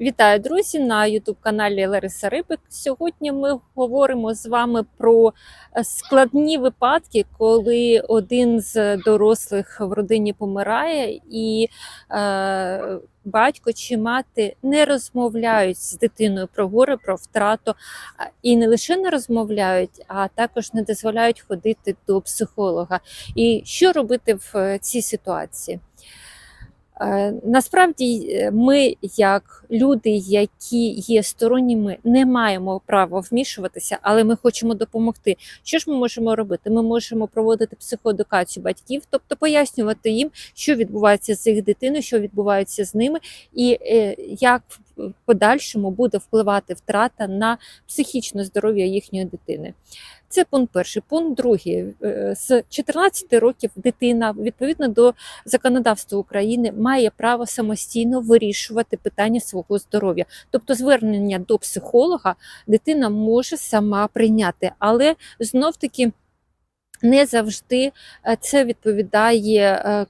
Вітаю, друзі, на ютуб-каналі Лариса Рибик. Сьогодні ми говоримо з вами про е, складні випадки, коли один з дорослих в родині помирає, і е, батько чи мати не розмовляють з дитиною про горе, про втрату, і не лише не розмовляють, а також не дозволяють ходити до психолога. І що робити в е, цій ситуації? Е, Насправді е, ми, як люди, які є сторонніми, не маємо права вмішуватися, але ми хочемо допомогти. Що ж ми можемо робити? Ми можемо проводити психоедукацію батьків, тобто пояснювати їм, що відбувається з їх дитиною, що відбувається з ними, і е, як в подальшому буде впливати втрата на психічне здоров'я їхньої дитини. Це пункт перший. Пункт другий. Е, З 14 років дитина, відповідно до законодавства України, має право самостійно вирішувати питання свого здоров'я. Тобто, звернення до психолога дитина може сама прийняти, але знов таки не завжди е, це відповідає.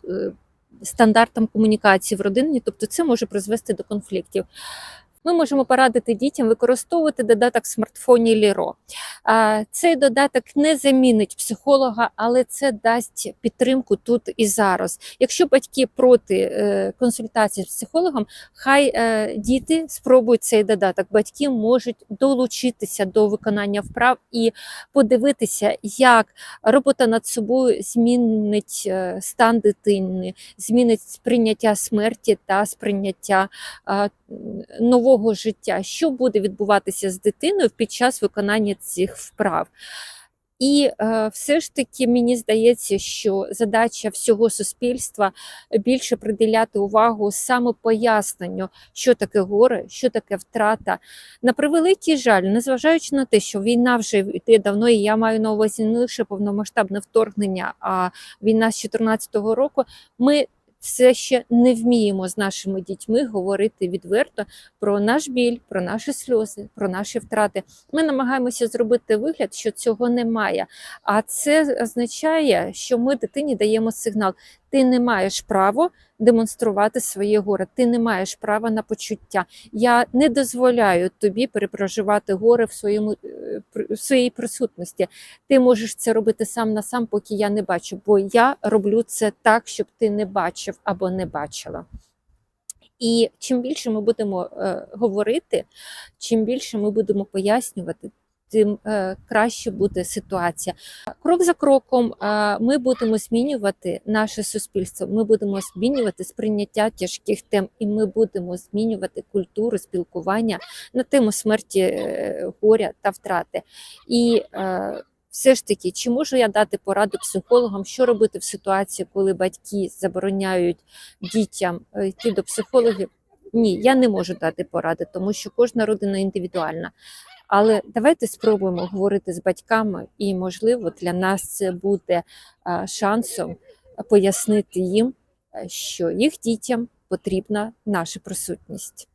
Стандартам комунікації в родині, тобто це може призвести до конфліктів. Ми можемо порадити дітям використовувати додаток в смартфоні Ліро. Цей додаток не замінить психолога, але це дасть підтримку тут і зараз. Якщо батьки проти е, консультації з психологом, хай е, діти спробують цей додаток. Батьки можуть долучитися до виконання вправ і подивитися, як робота над собою змінить е, стан дитини, змінить сприйняття смерті та сприйняття е, нового життя, що буде відбуватися з дитиною під час виконання цих вправ. І е, все ж таки мені здається, що задача всього суспільства більше приділяти увагу саме поясненню, що таке горе, що таке втрата. На превеликий жаль, незважаючи на те, що війна вже йде давно, і я маю на увазі не лише повномасштабне вторгнення, а війна з 2014 року. Ми все ще не вміємо з нашими дітьми говорити відверто про наш біль, про наші сльози, про наші втрати. Ми намагаємося зробити вигляд, що цього немає. А це означає, що ми дитині даємо сигнал: ти не маєш права демонструвати своє горе, ти не маєш права на почуття. Я не дозволяю тобі перепроживати горе в своєму своїй присутності. Ти можеш це робити сам на сам, поки я не бачу, бо я роблю це так, щоб ти не бачив або не бачила. І чим більше ми будемо е, говорити, чим більше ми будемо пояснювати, тим е, краще буде ситуація. Крок за кроком е, ми будемо змінювати наше суспільство. Ми будемо змінювати сприйняття тяжких тем, і ми будемо змінювати культуру спілкування на тему смерті, е, горя та втрати. І все ж таки, чи можу я дати пораду психологам, що робити в ситуації, коли батьки забороняють дітям йти до психологів? Ні, я не можу дати поради, тому що кожна родина індивідуальна. Але давайте спробуємо говорити з батьками, і, можливо, для нас це буде шансом пояснити їм, е, що їх дітям потрібна наша присутність.